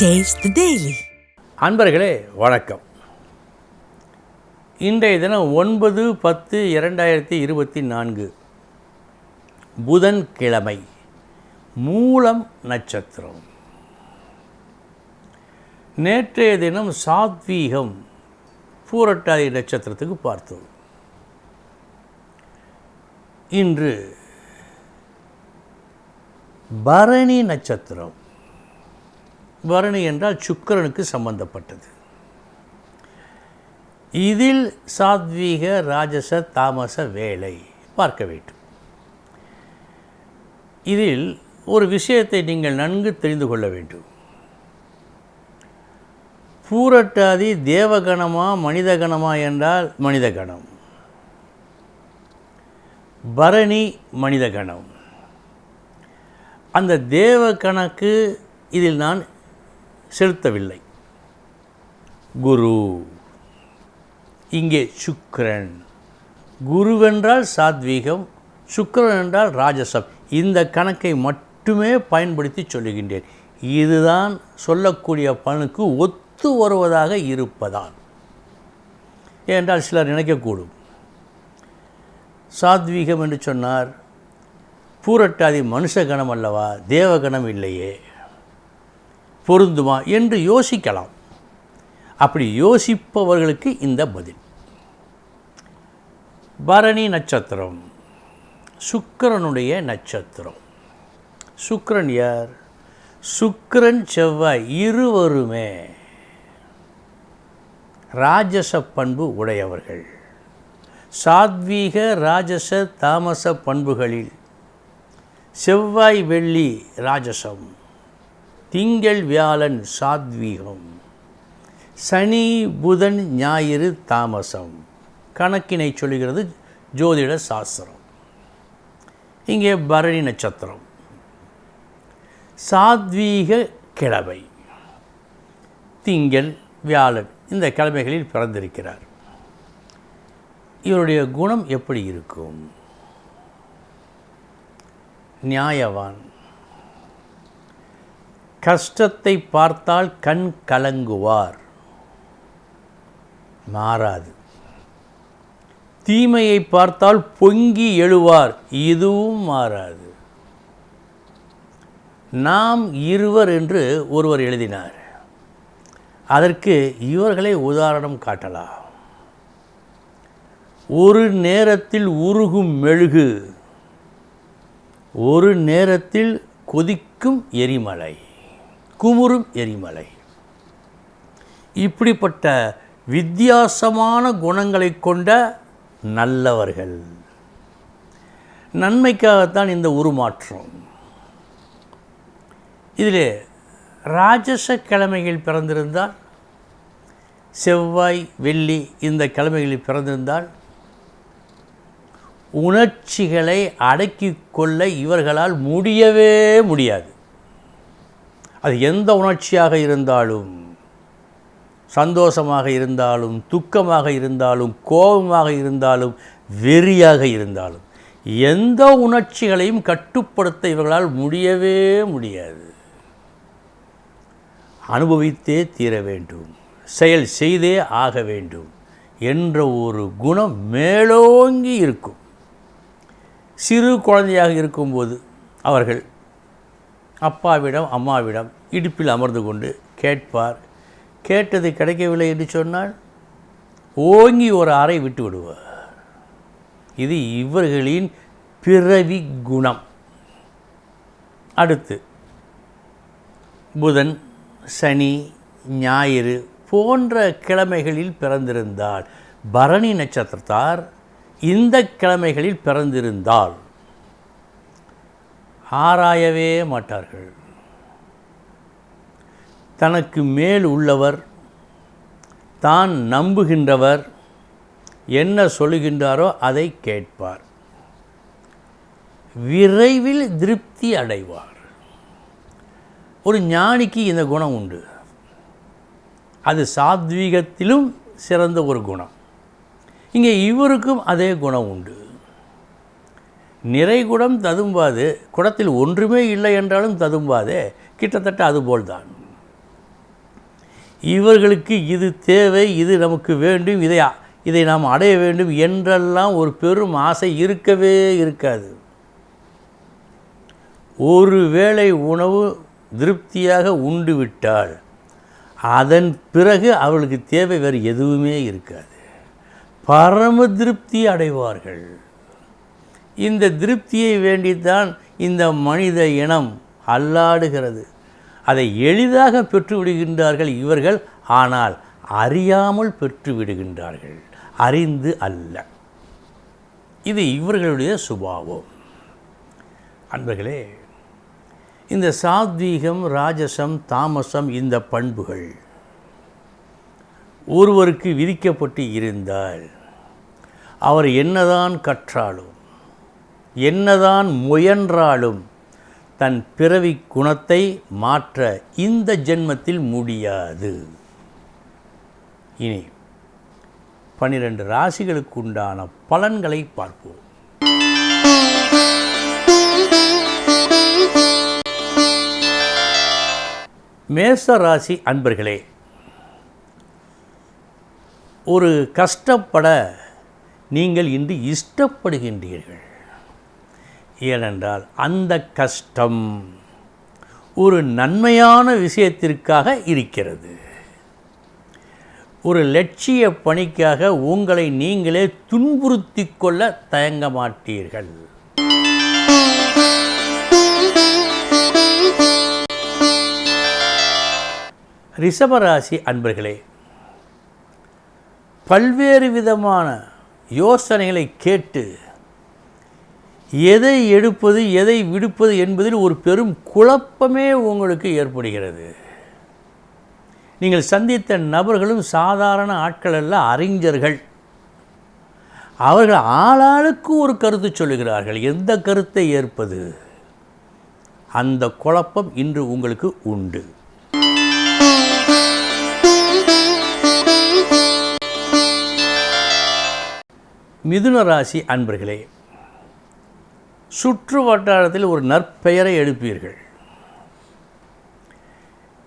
Taste daily அன்பர்களே வணக்கம். இன்றைய தினம் ஒன்பது பத்து இரண்டாயிரத்தி இருபத்தி நான்கு. புதன்கிழமை மூலம் நட்சத்திரம். நேற்றைய தினம் சாத்வீகம் பூரட்டாதி நட்சத்திரத்துக்கு பார்த்தோம். இன்று பரணி நட்சத்திரம். பரணி என்றால் சுக்கிரனுக்கு சம்பந்தப்பட்டது. இதில் சாத்வீக ராஜச தாமச வேலை பார்க்க வேண்டும். இதில் ஒரு விஷயத்தை நீங்கள் நன்கு தெரிந்து கொள்ள வேண்டும். பூரட்டாதி தேவகணமா மனிதகணமா என்றால் மனிதகணம். பரணி மனிதகணம். அந்த தேவ கணக்கு இதில் நான் செலுத்தவில்லை. குரு. இங்கே சுக்கரன். குருவென்றால் சாத்வீகம் சுக்கரன் என்றால் ராஜசம். இந்த கணக்கை மட்டுமே பயன்படுத்தி சொல்லுகின்றேன். இதுதான் சொல்லக்கூடிய பலனுக்கு ஒத்து வருவதாக இருப்பதால். என்றால் சிலர் நினைக்கக்கூடும். சாத்வீகம் என்று சொன்னார். பூரட்டாதி மனுஷ கணம் அல்லவா? தேவகணம் இல்லையே. பொருந்துமா என்று யோசிக்கலாம். அப்படி யோசிப்பவர்களுக்கு இந்த பதில். பரணி நட்சத்திரம். சுக்கரனுடைய நட்சத்திரம். சுக்கரன் யார்? சுக்கரன் செவ்வாய் இருவருமே. ராஜச பண்பு உடையவர்கள். சாத்வீக ராஜச தாமச பண்புகளில். செவ்வாய் வெள்ளி ராஜசம். திங்கள் வியாழன் சாத்வீகம். சனி புதன் ஞாயிறு தாமசம். கணக்கினை சொல்கிறது ஜோதிட சாஸ்திரம். இங்கே பரணி நட்சத்திரம். சாத்வீக கிழமை. திங்கள் வியாழன் இந்த கிழமைகளில் பிறந்திருக்கிறார். இவருடைய குணம் எப்படி இருக்கும்? நியாயவான். கஷ்டத்தை பார்த்தால் கண் கலங்குவார். மாறாது. தீமையை பார்த்தால் பொங்கி எழுவார். இதுவும் மாறாது. நாம் இருவர் என்று ஒருவர் எழுதினார். அதற்கு இவர்களை உதாரணம் காட்டலாம். ஒரு நேரத்தில் உருகும் மெழுகு ஒரு நேரத்தில் கொதிக்கும் எரிமலை. குமுறும் எரிமலை. இப்படிப்பட்ட வித்தியாசமான குணங்களை கொண்ட நல்லவர்கள். நன்மைக்காகத்தான் இந்த உருமாற்றம். இதில் ராஜச கிழமைகள் பிறந்திருந்தால் செவ்வாய் வெள்ளி இந்த கிழமைகளில் பிறந்திருந்தால் உணர்ச்சிகளை அடக்கிக் கொள்ள இவர்களால் முடியவே முடியாது. அது எந்த உணர்ச்சியாக இருந்தாலும் சந்தோஷமாக இருந்தாலும் துக்கமாக இருந்தாலும் கோபமாக இருந்தாலும் வெறியாக இருந்தாலும் எந்த உணர்ச்சிகளையும் கட்டுப்படுத்த இவர்களால் முடியவே முடியாது. அனுபவித்தே தீர வேண்டும். செயல் செய்தே ஆக வேண்டும் என்ற ஒரு குணம் மேலோங்கி இருக்கும். சிறு குழந்தையாக இருக்கும்போது அவர்கள் அப்பாவிடம் அம்மாவிடம் இடுப்பில் அமர்ந்து கொண்டு கேட்பார். கேட்டது கிடைக்கவில்லை என்று சொன்னால் ஓங்கி ஒரு அறை விட்டு விடுவார். இது இவர்களின் பிறவி குணம். அடுத்து புதன் சனி ஞாயிறு போன்ற கிழமைகளில் பிறந்திருந்தால் பரணி நட்சத்திரத்தார் இந்த கிழமைகளில் பிறந்திருந்தால் ஆராயவே மாட்டார்கள். தனக்கு மேல் உள்ளவர் தான் நம்புகின்றவர் என்ன சொல்லுகின்றாரோ அதை கேட்பார். விரைவில் திருப்தி அடைவார். ஒரு ஞானிக்கு இந்த குணம் உண்டு. அது சாத்வீகத்திலும் சிறந்த ஒரு குணம். இங்கே இவருக்கும் அதே குணம் உண்டு. நிறைகுடம் ததும்பாது குடத்தில் ஒன்றுமே இல்லை என்றாலும் ததும்பாதே கிட்டத்தட்ட அதுபோல்தான். இவர்களுக்கு இது தேவை இது நமக்கு வேண்டும் இதை இதை நாம் அடைய வேண்டும் என்றெல்லாம் ஒரு பெரும் ஆசை இருக்கவே இருக்காது. ஒரு வேளை உணவு திருப்தியாக உண்டு விட்டால் அதன் பிறகு அவளுக்கு தேவை வேறு எதுவுமே இருக்காது. பரம திருப்தி அடைவார்கள். இந்த திருப்தியை வேண்டித்தான் இந்த மனித இனம் அல்லாடுகிறது. அதை எளிதாக பெற்றுவிடுகின்றார்கள் இவர்கள் ஆனால் அறியாமல் பெற்று விடுகின்றார்கள் அறிந்து அல்ல. இது இவர்களுடைய சுபாவம். அன்பர்களே இந்த சாத்வீகம் ராஜசம் தாமசம் இந்த பண்புகள் ஒருவருக்கு விதிக்கப்பட்டு இருந்தால் அவர் என்னதான் கற்றாலும் என்னதான் முயன்றாலும் தன் பிறவி குணத்தை மாற்ற இந்த ஜென்மத்தில் முடியாது. இனி பன்னிரண்டு ராசிகளுக்கு உண்டான பலன்களை பார்ப்போம். மேச ராசி அன்பர்களே ஒரு கஷ்டப்பட நீங்கள் இன்று இஷ்டப்படுகின்றீர்கள். ஏனென்றால் அந்த கஷ்டம் ஒரு நன்மையான விஷயத்திற்காக இருக்கிறது. ஒரு லட்சிய பணிக்காக உங்களை நீங்களே துன்புறுத்தி கொள்ள தயங்க மாட்டீர்கள். ரிஷபராசி அன்பர்களே பல்வேறு விதமான யோசனைகளை கேட்டு எதை எடுப்பது எதை விடுப்பது என்பதில் ஒரு பெரும் குழப்பமே உங்களுக்கு ஏற்படுகிறது. நீங்கள் சந்தித்த நபர்களும் சாதாரண ஆட்கள் அல்ல அறிஞர்கள். அவர்கள் ஆளாளுக்கு ஒரு கருத்து சொல்லுகிறார்கள் எந்த கருத்தை ஏற்பது? அந்த குழப்பம் இன்று உங்களுக்கு உண்டு. மிதுன ராசி அன்பர்களே சுற்று வட்டாரத்தில் ஒரு நற்பெயரை எடுப்பீர்கள்.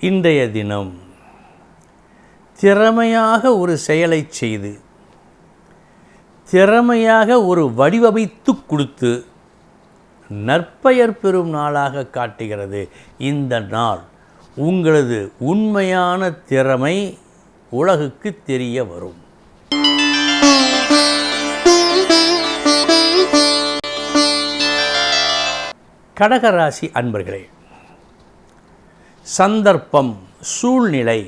இன்றைய தினம் திறமையாக ஒரு செயலை செய்து திறமையாக ஒரு வடிவமைத்து கொடுத்து நற்பெயர் பெறும் நாளாக காட்டுகிறது. இந்த நாள் உங்களது உண்மையான திறமை உலகுக்கு தெரிய வரும். கடகராசி அன்பர்களே சந்தர்ப்பம் சூழ்நிலை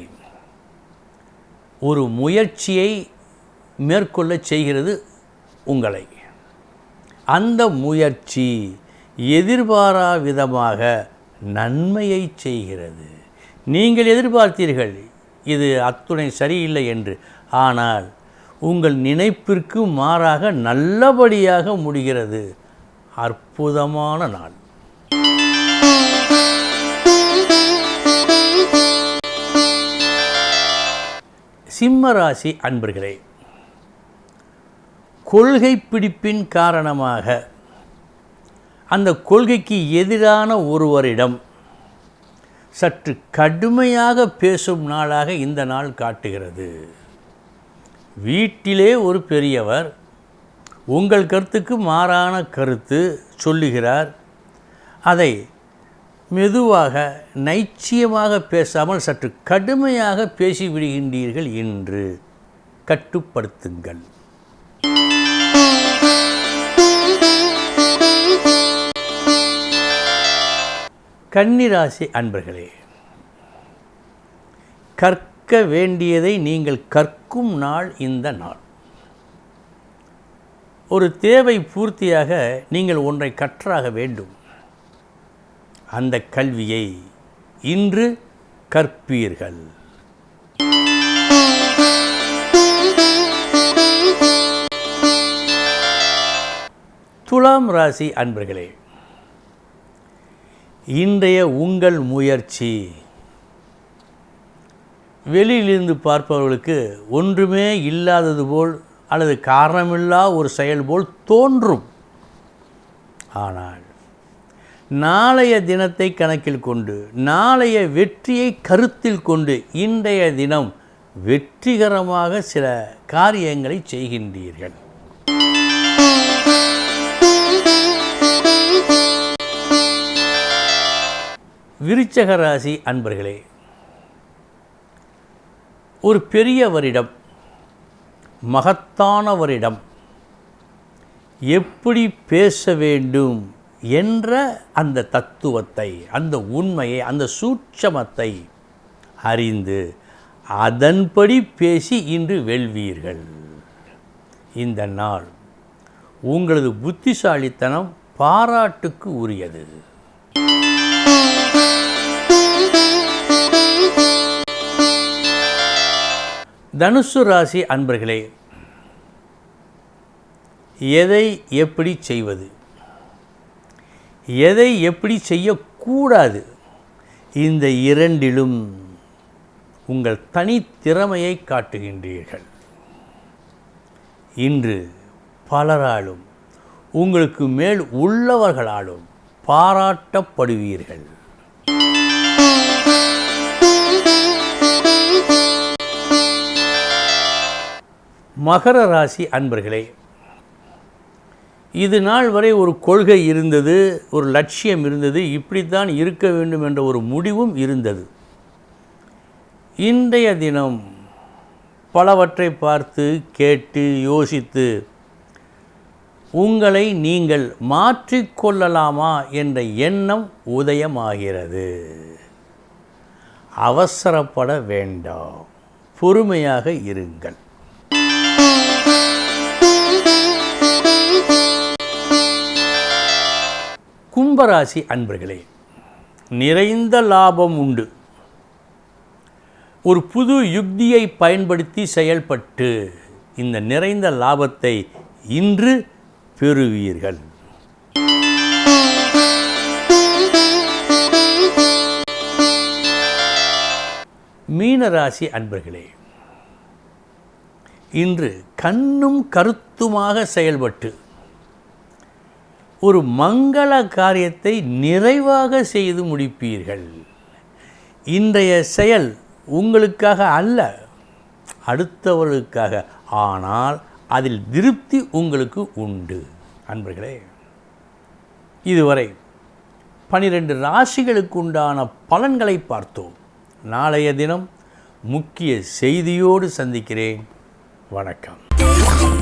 ஒரு முயற்சியை மேற்கொள்ள செய்கிறது உங்களை. அந்த முயற்சி எதிர்பாரா விதமாக நன்மையை செய்கிறது. நீங்கள் எதிர்பார்த்தீர்கள் இது அத்துணை சரியில்லை என்று. ஆனால் உங்கள் நினைப்பிற்கு மாறாக நல்லபடியாக முடிகிறது. அற்புதமான நாள். சிம்ம ராசி அன்பர்களே கொள்கை பிடிப்பின் காரணமாக அந்த கொள்கைக்கு எதிரான ஒருவரிடம் சற்று கடுமையாக பேசும் நாளாக இந்த நாள் காட்டுகிறது. வீட்டிலே ஒரு பெரியவர் உங்கள் கருத்துக்கு மாறான கருத்து சொல்லுகிறார். அதை மெதுவாக நைச்சியமாக பேசாமல் சற்று கடுமையாக பேசிவிடுகின்றீர்கள் என்று கட்டுப்படுத்துங்கள். கன்னிராசி அன்பர்களே கற்க வேண்டியதை நீங்கள் கற்கும் நாள் இந்த நாள். ஒரு தேவை பூர்த்தியாக நீங்கள் ஒன்றை கற்றாக வேண்டும். அந்த கல்வியை இன்று கற்பீர்கள். துலாம் ராசி அன்பர்களே இன்றைய உங்கள் முயற்சி வெளியிலிருந்து பார்ப்பவர்களுக்கு ஒன்றுமே இல்லாதது போல் அல்லது காரணமில்லா ஒரு செயல் போல் தோன்றும். ஆனால் நாளைய தினத்தை கணக்கில் கொண்டு நாளைய வெற்றியை கருத்தில் கொண்டு இன்றைய தினம் வெற்றிகரமாக சில காரியங்களை செய்கின்றீர்கள். விருச்சக ராசி அன்பர்களே ஒரு பெரியவரிடம் மகத்தானவரிடம் எப்படி பேச வேண்டும் என்ற அந்த தத்துவத்தை அந்த உண்மையை அந்த சூட்சமத்தை அறிந்து அதன்படி பேசி இன்று வெல்வீர்கள். இந்த நாள் உங்களது புத்திசாலித்தனம் பாராட்டுக்கு உரியது. தனுசு ராசி அன்பர்களே எதை எப்படி செய்வது? எதை எப்படி செய்யக்கூடாது? இந்த இரண்டிலும் உங்கள் தனித்திறமையை காட்டுகின்றீர்கள். இன்று பலராலும் உங்களுக்கு மேல் உள்ளவர்களாலும் பாராட்டப்படுவீர்கள். மகர ராசி அன்பர்களே இது நாள் வரை ஒரு கொள்கை இருந்தது ஒரு லட்சியம் இருந்தது இப்படித்தான் இருக்க வேண்டும் என்ற ஒரு முடிவும் இருந்தது. இன்றைய தினம் பலவற்றை பார்த்து கேட்டு யோசித்து உங்களை நீங்கள் மாற்றிக்கொள்ளலாமா என்ற எண்ணம் உதயமாகிறது. அவசரப்பட வேண்டாம். பொறுமையாக இருங்கள். கும்பராசி அன்பர்களே நிறைந்த லாபம் உண்டு. ஒரு புது யுக்தியை பயன்படுத்தி செயல்பட்டு இந்த நிறைந்த லாபத்தை இன்று பெறுவீர்கள். மீனராசி அன்பர்களே இன்று கண்ணும் கருத்துமாக செயல்பட்டு ஒரு மங்கள காரியத்தை நிறைவாக செய்து முடிப்பீர்கள். இன்றைய செயல் உங்களுக்காக அல்ல அடுத்தவர்களுக்காக. ஆனால் அதில் திருப்தி உங்களுக்கு உண்டு. அன்பர்களே இதுவரை பனிரெண்டு ராசிகளுக்கு உண்டான பலன்களை பார்த்தோம். நாளைய தினம் முக்கிய செய்தியோடு சந்திக்கிறேன். வணக்கம்.